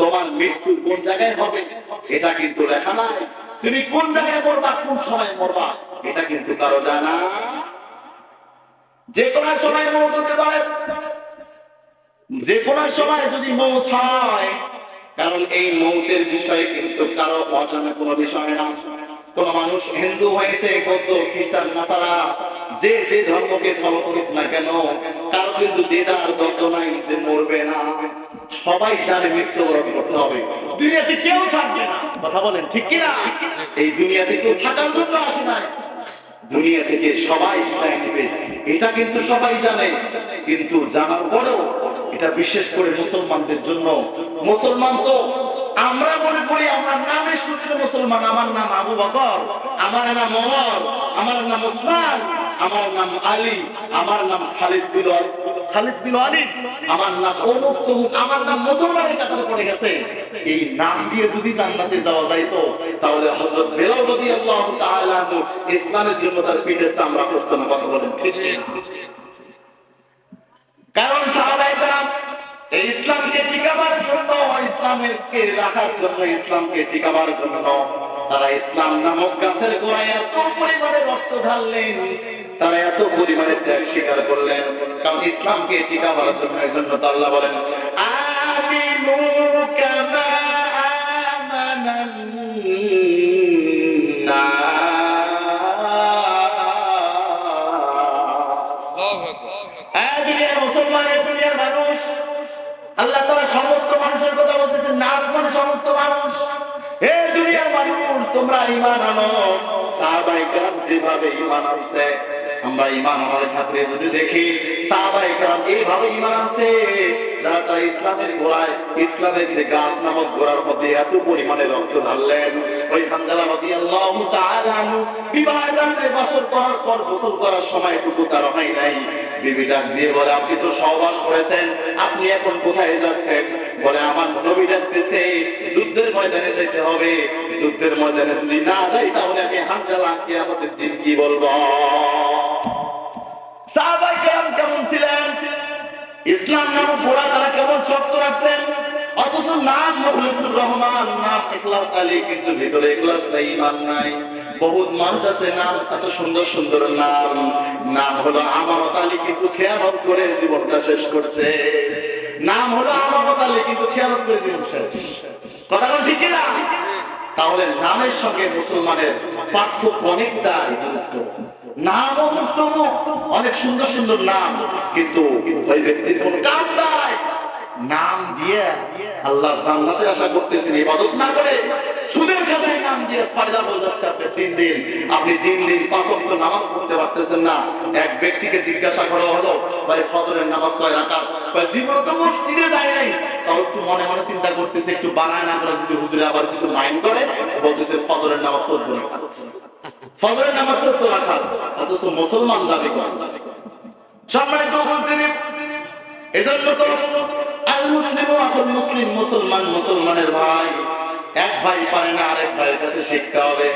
তোমার মৃত্যু কোন জায়গায় হবে? এটা কিন্তু লেখা নাই। তুমি কোন জায়গায় মরবা, কোন সময় মরবা? এটা কিন্তু কারও জানা। যে কোনো সময় মৌত হতে পারে। যে কোনো সময় যদি মৌত হয়, কারণ এই মৌতের বিষয়ে কিন্তু কারও অজানা কোনো বিষয় না। কোন মানুষ হিন্দু হয়েছে কত খ্রিস্টান, নাসারা যে যে ধর্মকে ফলো করুক না কেন কারও কিন্তু দেদার দত্ত নাই যে মরবে না। সবাই জানে মৃত্যুবরণ করতে হবে। দুনিয়াতে কেউ থাকবে না। কথা বলেন, ঠিক কিনা? এই দুনিয়াতে কেউ থাকার জন্য আসে নাই। দুনিয়া থেকে সবাই বিদায় নেবে, এটা কিন্তু সবাই জানে। কিন্তু জানার পরেও এটা বিশেষ করে মুসলমানদের জন্য। মুসলমান তো আমরা মনে করি আমরা নামের সূত্রে মুসলমান। আমার নাম আবু বকর, আমার নাম ওমর, আমার নাম ওসমান। আমার নাম আলী আমার নাম খালিদ ওয়ালিদ। খালিদ বিন ওয়ালিদ। আমার নাম অমুক তমুক আমার নাম মুসলমানের কাতারে পড়ে গেছে। এই নাম দিয়ে যদি জান্নাতে যাওয়া যাইতো তাহলে হযরত বেলাল রাদিয়াল্লাহু তাআলা ইসলামের জন্য তার পিঠে চামড়া প্রস্তাব কথা বলেন ঠিক কারণ সাহাবায়ে কেরাম এই ইসলামকে টিকাবার জন্য ইসলামকে রাখার জন্য ইসলামকে টিকাবার জন্য তারা ইসলাম নামক গাছের গোড়ায় এত পরিমাণে রক্ত ঢাললেন তারা এত পরিমাণে ত্যাগ স্বীকার করলেন। কারণ ইসলামকে টিকাবার জন্য এই জন্য আল্লাহ বলেন। হ্যাঁ, আল্লাহ তারা সমস্ত মানুষের কথা বলতেছে নাচ মানে সমস্ত মানুষ। তোমরা ইমান আনো। সাহাবাই কেরাম যেভাবে ইমান আনছে, আমরা ইমান আনার খাতিরে যদি দেখি সাহাবাই কেরাম এইভাবে ইমান আনছে, যারা তারা ইসলামের গোড়ায়, ইসলামের যে গাছ নামক গোড়ার মধ্যে এত পরিমাণে রক্ত ঢাললেন। ওই হামজালা আল্লাহ বিবাহের রাতে করার পর গোসল করার সময় তার হয় নাই। বিবি ডাক দিয়ে বলে, আপনি তো সহবাস করেছেন, আপনি এখন কোথায় যাচ্ছেন? বলে আমার নবী ডাকতেছে, যুদ্ধের ময়দানে যেতে হবে, যুদ্ধের ময়দানে যদি না যাই তাহলে আমি হামজালা কে আমাদের দিন কি বলব? সাহাবাই কেরাম কেমন ছিলেন? ইসলাম নামক গোড়া তারা কেমন অথচ মুখলিসুর রহমান ইখলাস আলী, কিন্তু ভিতরে ইখলাস নাই ইমান নাই। বহুত মানুষ আছে নাম, এত সুন্দর সুন্দর নাম। নাম হলো আমানত আলী, কিন্তু খেয়ালত করে জীবনটা শেষ করছে। নাম হলো আমানত কিন্তু খেয়ালত করে জীবন শেষ। কথা কোন ঠিক না তাহলে নামের সঙ্গে মুসলমানের পার্থক্য অনেকটাই নাম অনেক সুন্দর সুন্দর নাম, কিন্তু ওই ব্যক্তির কোন কাম নাই। নাম দিয়ে আল্লাহ জান্নাতের আশা করতেছেন, ইবাদত না করে সুদের খাতায় নাম দিয়ে ফায়দা বোঝাচ্ছে আপনি তিন দিন। আপনি তিন দিন পাঁচ ওয়াক্ত নামাজ পড়তে পারতেছেন না। এক ব্যক্তিকে জিজ্ঞাসা করা হলো, ভাই, ফজরের নামাজ কয় রাকাত? ভাই, জীবনে তো মসজিদে যায় নাই। তাও একটু মনে মনে চিন্তা করতেছে, একটু বানায় না করে যদি হুজুরে আবার কিছু মাইন্ড করে বলতেছে, ফজরের নামাজ চোদ্দ রাকাত। ফজরের নামাজ চোদ্দ রাকাত, অথচ মুসলমান দাবি করে। সম্মানিত উপস্থিতি এজন্য তো আল মুসলিম আফল মুসলিম মুসলমান মুসলমানের ভাই। এক ভাই পারে না, আরেক ভাইয়ের কাছে শিখতে হবে।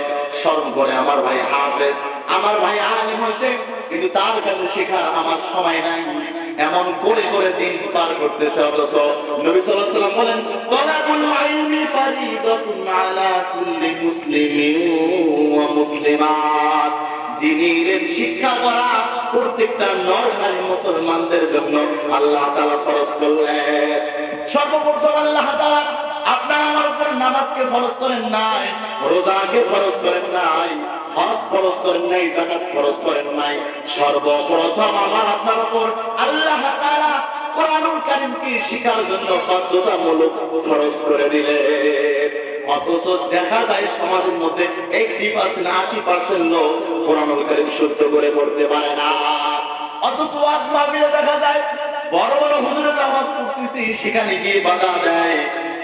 স্মরণ করে, আমার ভাই হাফেজ, আমার ভাই আলিম হয়েছে, কিন্তু তার কাছে শেখার আমার সময় নাই। এমন করে করে দিন পার করতেছে অথচ নবী সাল্লাল্লাহু আলাইহি বলেন, তলাবুল ইলমি ফারিদাতুন আলা কুল্লি মুসলিমিন ওয়া মুসলিমাত। দিনী শিক্ষা করা প্রত্যেকটা নরনারী মুসলমানদের জন্য আল্লাহ তাআলা ফরজ করলেন। সর্বপ্রথম আল্লাহ তাআলা আপনার আমার উপর নামাজকে ফরজ করেন নাই, রোজাকে ফরজ করেন নাই, হজ ফরজ করেন নাই, যাকাত ফরজ করেন নাই। সর্বপ্রথম আমার আপনার উপর আল্লাহ তাআলা কোরআনুল কারীমকে শিখার জন্য বাধ্যতামূলক ফরজ করে দিলেন। অথচ দেখা যায় সমাজের মধ্যে এইটি পার্সেন্ট, আশি পার্সেন্ট লোক কোরআনুল কারীম শুদ্ধ করে পড়তে পারে না। অথচ ওয়াজ মাহফিলে দেখা যায় বড় বড় হুজুরের নামাজ পড়তেছি, সেখানে গিয়ে বাধা দেয়।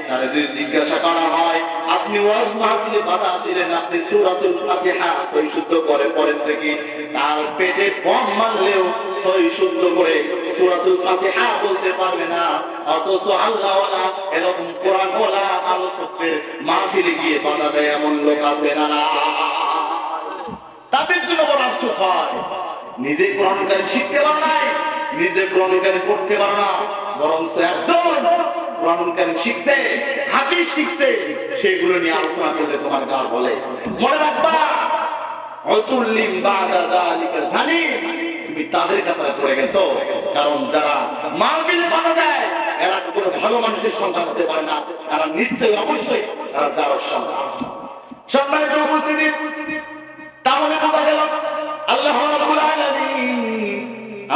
তারা যদি জিজ্ঞাসা করা হয়, আপনি ওয়াজ মাহফিলে বাধা দিলেন, আপনি সূরাতুল ফাতিহা সই শুদ্ধ করে পড়েন দেখি তার পেটে বম মারলেও সই শুদ্ধ করে সূরাতুল ফাতিহা বলতে পারবে না। অথচ আল্লাহ এরকম কোরআন ওয়ালা আলোচকদের মাহফিলে গিয়ে বাধা দেয় এমন লোক আছে না না। তাদের জন্য বড় আফসোস হয়। নিজে কোরআন কারীম শিখতে পারো নাই, নিজে কোরআন কারীম পড়তে পারো না। বরং একজন কোরআনুল কারীম শিখছে, হাদিস শিখছে, সেগুলো নিয়ে আলোচনা করলে তোমার গা বলে মনে রাখবা অতুল্লিম বাদা যালিকা জানিম তুমি তাদের কাতারে পড়ে গেছো। কারণ যারা মাহফিলে বাধা দেয়, এরা কোনো ভালো মানুষের সন্তান হতে পারে না। তারা নিশ্চয়ই অবশ্যই তারা যার সন্তান। সম্মানিত উপস্থিতি, তাহলে বোঝা গেল, আল্লাহ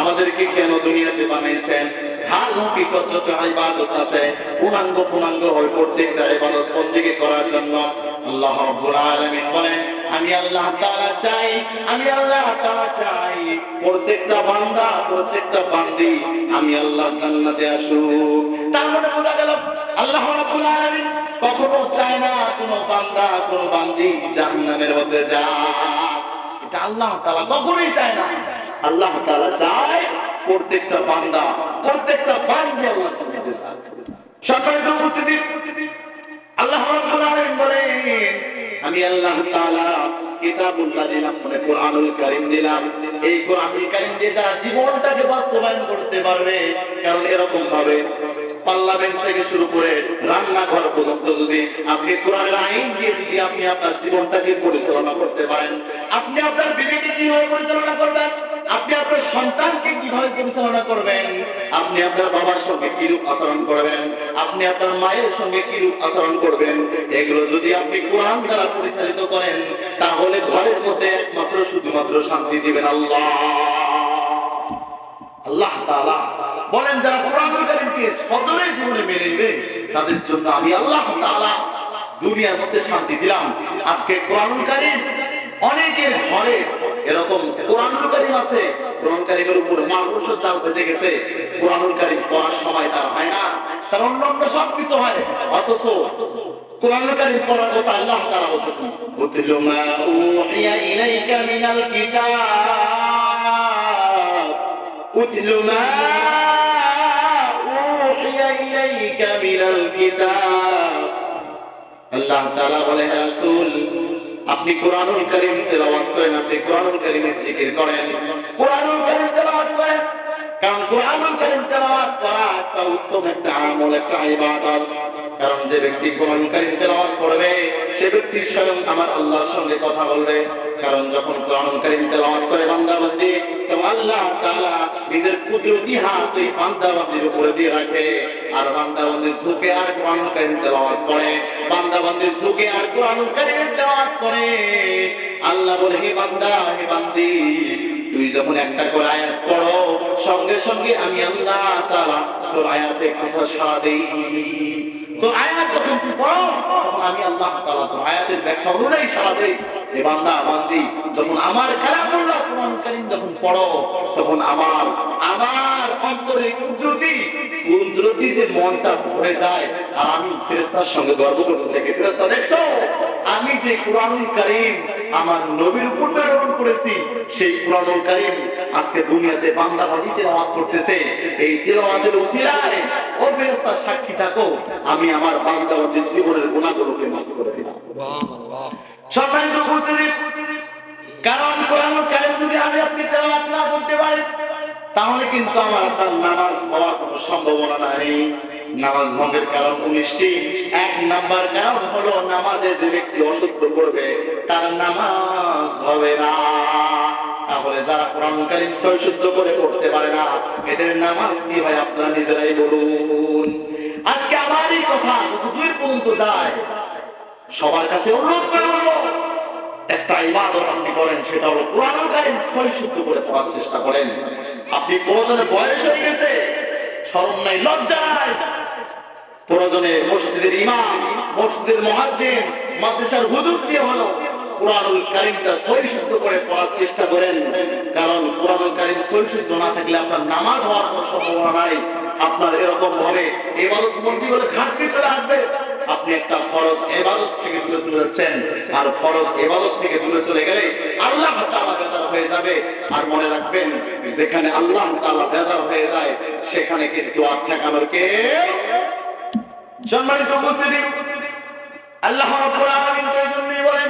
আমাদেরকে কেন দুনিয়াতে বানাইছেন? হাল হকিকত যত ইবাদত আছে। পূর্ণাঙ্গ পূর্ণাঙ্গ হয় প্রত্যেকটা ইবাদত বন্দেগী করার জন্য আল্লাহ রাব্বুল আলামিন বলেন, আমি আল্লাহ তাআলা চাই, আমি আল্লাহ তাআলা চাই, প্রত্যেকটা বান্দা, প্রত্যেকটা বান্দি আমি আল্লাহ জান্নাতে আসুক। তার মানে বোঝা গেল, আল্লাহ রাব্বুল আলামিন কখনো চায় না কোনো বান্দা, কোনো বান্দি জাহান্নামের মধ্যে যাক। এটা আল্লাহ তাআলা কখনোই চায় না। আল্লাহ তাআলা চায় প্রত্যেকটা বান্দা, প্রত্যেকটা বান্দি আল্লাহ যাক সম্মানিত উপস্থিতি। আল্লাহ রাব্বুল আলামিন বলেন, আমি আল্লাহ তাআলা কিতাবুল্লাহ দিলাম মানে কোরআনুল কারীম দিলাম। এই কোরআনুল কারীম দিয়ে যারা জীবনটাকে বাস্তবায়ন করতে পারবে, কারণ এরকম ভাবে পার্লামেন্ট থেকে শুরু করে রান্নাঘর পর্যন্ত যদি আপনি কোরআনের আইন দিয়ে যদি আপনি আপনার জীবনটাকে পরিচালনা করতে পারেন, আপনি আপনার বিবেকে কীভাবে পরিচালনা করবেন? আপনি আপনার সন্তানকে কীভাবে পরিচালনা করবেন? আপনি আপনার বাবার সঙ্গে কিরূপ আচরণ করবেন? আপনি আপনার মায়ের সঙ্গে কিরূপ আচরণ করবেন? এগুলো যদি আপনি কোরআন দ্বারা পরিচালিত করেন, তাহলে ঘরের মধ্যে একমাত্র শুধুমাত্র শান্তি দিবেন আল্লাহ। আল্লাহ তাআলা বলেন, যারা কোরআনুল কারীমকে সদরে জীবনে মেনে নেবে, তাদের জন্য আমি আল্লাহ তাআলা দুনিয়ার মধ্যে শান্তি দিলাম। আজকে কোরআনুল কারীম অনেকের ঘরে এরকম কোরআনুল কারীম আছে। কোরআন কারীমের উপর মানুষ চাল বেজে গেছে। কোরআনুল কারীম পড়ার সময় তার হয় না। তার অন্য অন্য সব কিছু হয়। অথচ কোরআনুল কারীম পড়ার কথা আল্লাহ তাআলা বলতেছেন, উতলু মা উহিয়া ইলাইকা মিনাল কিতাব। উতলু মা উহিয়া ইলাইকা মিনাল কিতাব। আল্লাহ তাআলা বলে রাসূল আপনি কোরআনুল করিম তেলাওয়াত করেন, আপনি কোরআনুল করিমের জিকির করেন। কোরআনুল করিম তেলাওয়াত করেন। কারণ কোরআনুল করিম তেলাওয়াত করা একটা উত্তম একটা আমল, একটা ইবাদত। কারণ যে ব্যক্তি কোরআন কারীম তেলাওয়াত করবে, সে ব্যক্তি স্বয়ং আমার আল্লাহর সঙ্গে কথা বলবে। কারণ যখন কোরআন কারীম তেলাওয়াত করে বান্দা বান্দি তো আল্লাহ তাআলা নিজের কুদরতি হাত ওই বান্দা বান্দির উপরে দিয়ে রাখে। আর বান্দা ঝুঁকে আর কোরআন কারীম তেলাওয়াত করে। বান্দা বান্দি ঝুঁকে আর কোরআন কারীম তেলাওয়াত করে। আল্লাহ বলে, হে বান্দা, হে বান্দি, তুই যখন একটা করে আয়াত পড়ো, সঙ্গে সঙ্গে আমি আল্লাহ তাআলা তোর আয়াতে কথা সাড়া দেই। আয়াত যখন তুই আমি আল্লাহ তাআলা তোর আয়াতের ব্যাখ্যা অনুযায়ী সাড়া দেই। এ বান্দা, বান্দি, যখন আমার কালামুল্লাহ কোরআন কারীম যখন পড়ো, তখন আমার আমার অন্তরে কুদরতি কুদরতি যে মনটা ভরে যায়, আর আমি ফেরেশতার সঙ্গে গর্ব করতে থাকি ফেরেশতা, দেখছ? আমি যে কোরআনুল কারীম আমার নবীর উপর প্রেরণ করেছি, সেই কোরআনুল কারীম আজকে দুনিয়াতে বান্দা বান্দি তেলাওয়াত করতেছে। এই তেলাওয়াতের উসিলায় ও ফেরেশতা সাক্ষী থাকো, আমি আমার বান্দা বান্দির জীবনের গুনাহগুলোকে মাফ করে দিলাম। সম্মানিত উপস্থিতি, কারণ কোরআন কারিম যদি আমি আপনি তেলাওয়াত না করতে পারি, তাহলে কিন্তু আমার আপনার নামাজ হওয়ার কোনো সম্ভাবনা নাই। নামাজ ভঙ্গের কারণ উনিশটি। এক নাম্বার কারণ হলো নামাজে যে ব্যক্তি অশুদ্ধ করবে তার নামাজ হবে না। তাহলে যারা কোরআন কারিম সই করে পড়তে পারে না, এদের নামাজ কি হয় আপনারা নিজেরাই বলুন। আজকে আমার এই কথা যত দূর পর্যন্ত যায়, সবার কাছে অনুরোধ করে বলব, একটা ইবাদত আপনি করেন, সেটা হলো কোরআন কারীম ছয় করে পড়ার চেষ্টা করেন। আপনি প্রয়োজনে বয়স হয়ে গেছে, শরম নাই, লজ্জা নাই। প্রয়োজনে মসজিদের ইমাম, মসজিদের মুয়াজ্জিন মাদ্রাসার হুজুর দিয়ে হলো কোরআনুল কারীমটা সহি শুদ্ধ করে পড়ার চেষ্টা করেন। কারণ কোরআনুল কারীম সহি শুদ্ধ না থাকলে আপনার নামাজ হওয়ার কোনো সম্ভাবনা নাই। আপনার এরকম ভাবে বলে ঘাটতি চলে আসবে। আপনি একটা ফরজ ইবাদত থেকে দূরে চলে যাচ্ছেন। আর ফরজ ইবাদত থেকে দূরে চলে গেলে আল্লাহ তাআলা বেজার হয়ে যাবে। আর মনে রাখবেন, যেখানে আল্লাহ তাআলা বেজার হয়ে যায়, সেখানে কিন্তু আর ঠেকানোর কে সম্মানিত উপস্থিতি, আল্লাহ রাব্বুল আলামিন তো বলেন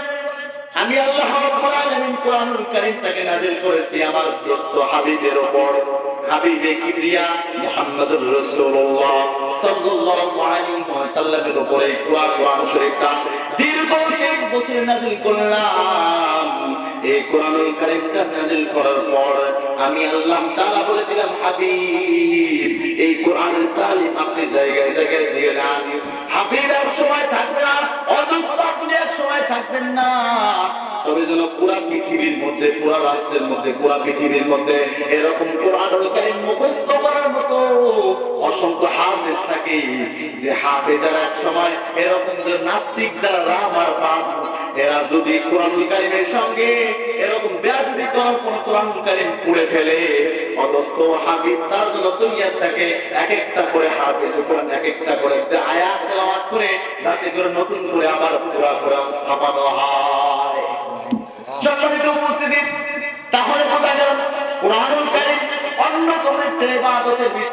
আমি আল্লাহ রাব্বুল আলামিন কোরআনুল কারীমটাকে নাযিল করেছি আমার দোস্ত হাবিবের উপর। হাবিবে কিবরিয়া মুহাম্মদুর রাসূলুল্লাহ সাল্লাল্লাহু আলাইহি উপরে কোরআন শরীফটা দীর্ঘ এক বছর নাযিল করলাম। এই কোরআনুল কারীমটা নাযিল করার পর আমি আল্লাহ তাআলা হাবিব, এই কোরআনের তালিম আপনি জায়গায় জায়গায় দিয়ে দেন। হাবিব সময় থাকবে থাকবেন না। তবে যেন পুরা পৃথিবীর মধ্যে, পুরা রাষ্ট্রের মধ্যে, পুরা পৃথিবীর মধ্যে এরকম মুখস্থ করার মতো অসংখ্য হাফেজ থাকে। যে হাফেজারা এক সময় এরকম যে নাস্তিক যারা রাম আর বাম, এরা যদি কোরআনুল সঙ্গে এরকম বেয়াদবি করার কোন কোরআনুল কারীম পড়ে ফেলে অদস্ত হাবিব এক একটা করে কোরআন এক একটা করে আয়াত তেলাওয়াত করে, যাতে করে নতুন করে আবার পুরা কোরআন ছাপানো হয়। সম্মানিত উপস্থিতি, তাহলে বোঝা গেল অন্যতম একটা ইবাদতের বিষয়।